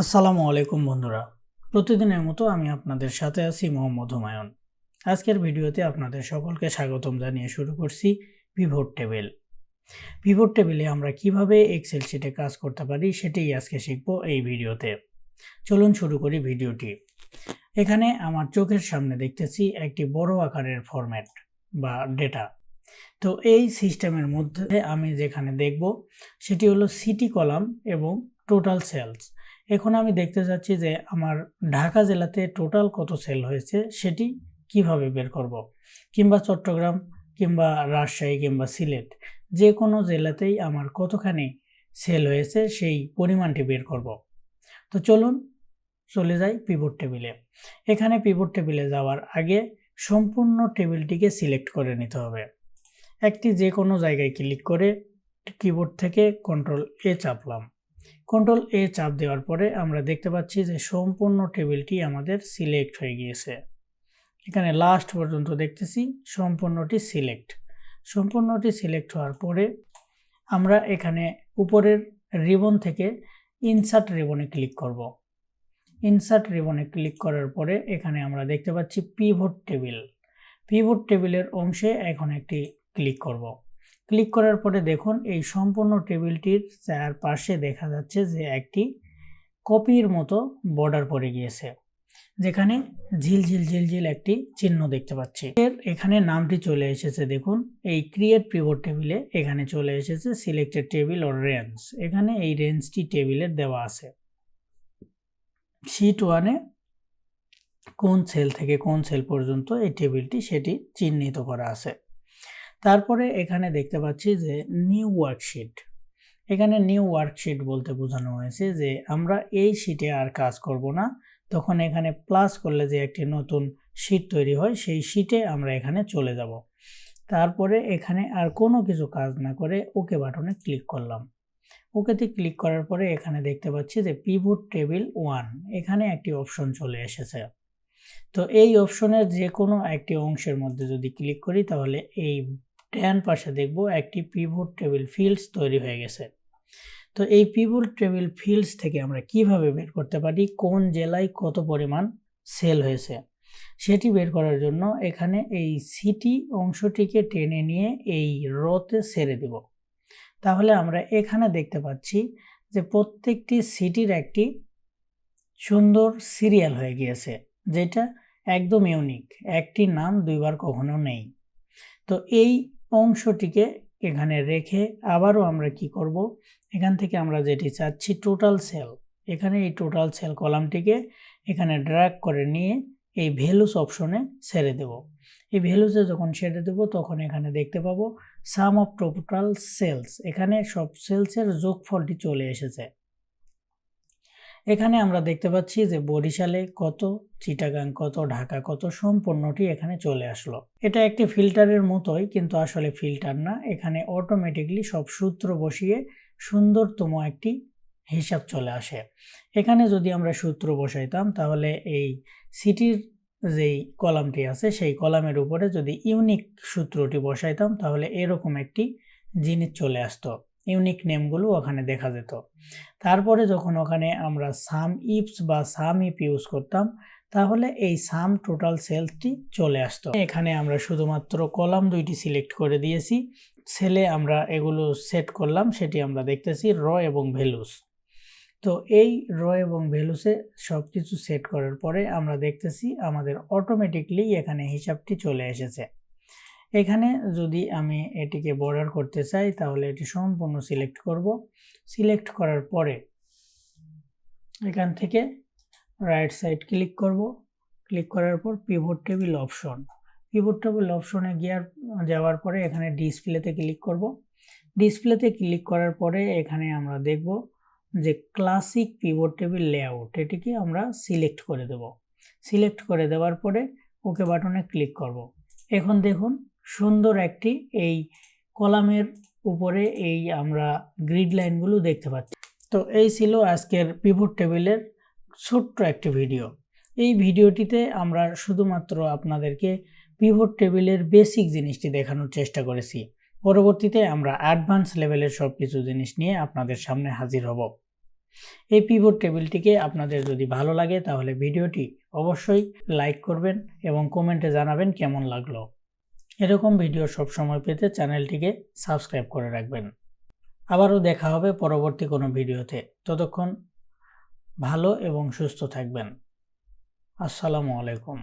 আসসালামু আলাইকুম বন্ধুরা। প্রতিদিনের মতো আমি আপনাদের সাথে আছি মোহাম্মদ হুমায়ুন। আজকের ভিডিওতে আপনাদের সকলকে স্বাগতম জানিয়ে শুরু করছি পিভট টেবিল পিভট টেবিলে আমরা কীভাবে এক্সেল শিটে কাজ করতে পারি সেটাই আজকে শিখব এই ভিডিওতে। চলুন শুরু করি ভিডিওটি। এখানে আমার চোখের সামনে দেখতেছি একটি বড় আকারের ফরম্যাট বা ডেটা তো এই সিস্টেমের মধ্যে আমি যেখানে দেখব সেটি হলো সিটি কলাম এবং টোটাল সেলস এখন আমি দেখতে চাচ্ছি যে আমার ঢাকা জেলাতে টোটাল কত সেল হয়েছে, সেটি কীভাবে বের করব। কিংবা চট্টগ্রাম, কিংবা রাজশাহী, কিংবা সিলেট, যে কোনো জেলাতেই আমার কতখানি সেল হয়েছে, সেই পরিমাণটি বের করব। তো চলুন চলে যাই পিভট টেবিলে এখানে পিভট টেবিলে যাওয়ার আগে সম্পূর্ণ টেবিলটিকে সিলেক্ট করে নিতে হবে একটি যে কোনো জায়গায় ক্লিক করে কিবোর্ড থেকে কন্ট্রোল এ চাপলাম কন্ট্রোল এ চাপ দেওয়ার পরে আমরা দেখতে পাচ্ছি যে সম্পূর্ণ টেবিলটি আমাদের সিলেক্ট হয়ে গিয়েছে। এখানে লাস্ট পর্যন্ত দেখতেছি সম্পূর্ণটি সিলেক্ট। সম্পূর্ণটি সিলেক্ট হওয়ার পরে আমরা এখানে উপরের রিবন থেকে ইনসার্ট রিবনে ক্লিক করব। ইনসার্ট রিবনে ক্লিক করার পরে এখানে আমরা দেখতে পাচ্ছি পিভট টেবিল পিভট টেবিলের অংশে এখন একটি ক্লিক করব। ক্লিক করার পরে দেখুন, এই সম্পূর্ণ টেবিলটির চার পাশে দেখা যাচ্ছে যে একটি কপির মতো বর্ডার পড়ে গিয়েছে, যেখানে ঝিলঝিল ঝিলঝিল একটি চিহ্ন দেখতে পাচ্ছি। এর এখানে নামটি চলে এসেছে, দেখুন, এই ক্রিয়েট পিভট টেবিলে এখানে চলে এসেছে সিলেক্টেড টেবিল ও রেঞ্জ এখানে এই রেঞ্জটি টেবিলের দেওয়া আছে। শিট ওয়ানে কোন সেল থেকে কোন সেল পর্যন্ত এই টেবিলটি সেটি চিহ্নিত করা আছে। তারপরে এখানে দেখতে পাচ্ছি যে নিউ ওয়ার্কশিট এখানে নিউ ওয়ার্কশিট বলতে বোঝানো হয়েছে যে আমরা এই শিটে আর কাজ করব না। তখন এখানে প্লাস করলে যে একটি নতুন শিট তৈরি হয়, সেই শিটে আমরা এখানে চলে যাব। তারপরে এখানে আর কোনো কিছু কাজ না করে ওকে বাটনে ক্লিক করলাম। ওকেতে ক্লিক করার পরে এখানে দেখতে পাচ্ছি যে পিভট টেবিল ওয়ান এখানে একটি অপশন চলে এসেছে। তো এই অপশনের যে কোনো একটি অংশের মধ্যে যদি ক্লিক করি তাহলে এই ডান পাশে দেখব একটি পিভট টেবিল ফিল্ডস তৈরি হয়ে গেছে। তো এই পিভট টেবিল ফিল্ডস থেকে আমরা কীভাবে বের করতে পারি? কোন জেলায় কত পরিমাণ সেল হয়েছে? সেটি বের করার জন্য এখানে এই সিটি অংশটিকে টেনে নিয়ে এই রতে সেরে দেব। তাহলে আমরা এখানে দেখতে পাচ্ছি যে প্রত্যেকটি সিটির একটি সুন্দর সিরিয়াল হয়ে গিয়েছে, যেটা একদম ইউনিক একটি নাম দুইবার কখনো নেই। তো এই অংশটিকে এখানে রেখে আবারও আমরা কি করব? এখান থেকে আমরা যেটি চাচ্ছি টোটাল সেল এখানে এই টোটাল সেল কলামটিকে এখানে ড্র্যাগ করে নিয়ে এই ভ্যালুস অপশনে ছেড়ে দেব। এই ভ্যালুসে যখন ছেড়ে দেব, তখন এখানে দেখতে পাবো সাম অফ টোটাল সেলস এখানে সব সেলসের যোগফলটি চলে এসেছে। এখানে আমরা দেখতে পাচ্ছি যে বরিশালে কত চিটাগাং, কত ঢাকা, কত সম্পূর্ণটি এখানে চলে আসলো। এটা একটি ফিল্টারের মতোই, কিন্তু আসলে ফিল্টার না। এখানে অটোমেটিকলি সব সূত্র বসিয়ে সুন্দরতম একটি হিসাব চলে আসে। এখানে যদি আমরা সূত্র বসাইতাম, তাহলে এই সিটির যেই কলামটি আছে, সেই কলামের উপরে যদি ইউনিক সূত্রটি বসাইতাম, তাহলে এরকম একটি জিনিস চলে আসতো। ইউনিক নেমগুলো ওখানে দেখা যেত। তারপরে যখন ওখানে আমরা সাম ইপস বা সাম ইপ ইউজ করতাম, তাহলে এই সাম টোটাল সেলসটি চলে আসতো। এখানে আমরা শুধুমাত্র কলাম দুইটি সিলেক্ট করে দিয়েছি। সেলে আমরা এগুলো সেট করলাম, সেটি আমরা দেখতেছি র এবং ভ্যালুস তো এই র এবং ভ্যালুসে সব কিছু সেট করার পরে আমরা দেখতেছি আমাদের অটোমেটিকলি এখানে হিসাবটি চলে এসেছে। এখানে যদি আমি এটিকে বর্ডার করতে চাই, তাহলে এটি সম্পূর্ণ সিলেক্ট করব। সিলেক্ট করার পরে এখান থেকে রাইট সাইড ক্লিক করব। ক্লিক করার পর pivot table option pivot table অপশনে গিয়ার যাওয়ার পরে এখানে ডিসপ্লেতে ক্লিক করব। ডিসপ্লেতে ক্লিক করার পরে এখানে আমরা দেখব যে ক্লাসিক পিভট টেবিল লেআউট এটিকে আমরা সিলেক্ট করে দেব। সিলেক্ট করে দেওয়ার পরে ওকে বাটনে ক্লিক করব। এখন দেখুন সুন্দর একটি এই কলামের উপরে এই আমরা গ্রিড লাইনগুলো দেখতে পাচ্ছি। তো এই ছিল আজকের পিভট টেবিলের ছোট্ট একটি ভিডিও এই ভিডিওটিতে আমরা শুধুমাত্র আপনাদেরকে পিভট টেবিলের বেসিক জিনিসটি দেখানোর চেষ্টা করেছি। পরবর্তীতে আমরা অ্যাডভান্স লেভেলের সব কিছু জিনিস নিয়ে আপনাদের সামনে হাজির হব। এই পিভট টেবিলটিকে আপনাদের যদি ভালো লাগে তাহলে ভিডিওটি অবশ্যই লাইক করবেন এবং কমেন্টে জানাবেন কেমন লাগল। এরকম ভিডিও সবসময় পেতে চ্যানেলটিকে সাবস্ক্রাইব করে রাখবেন। আবারও দেখা হবে পরবর্তী কোনো ভিডিওতে। ততক্ষণ ভালো এবং সুস্থ থাকবেন। আসসালামু আলাইকুম।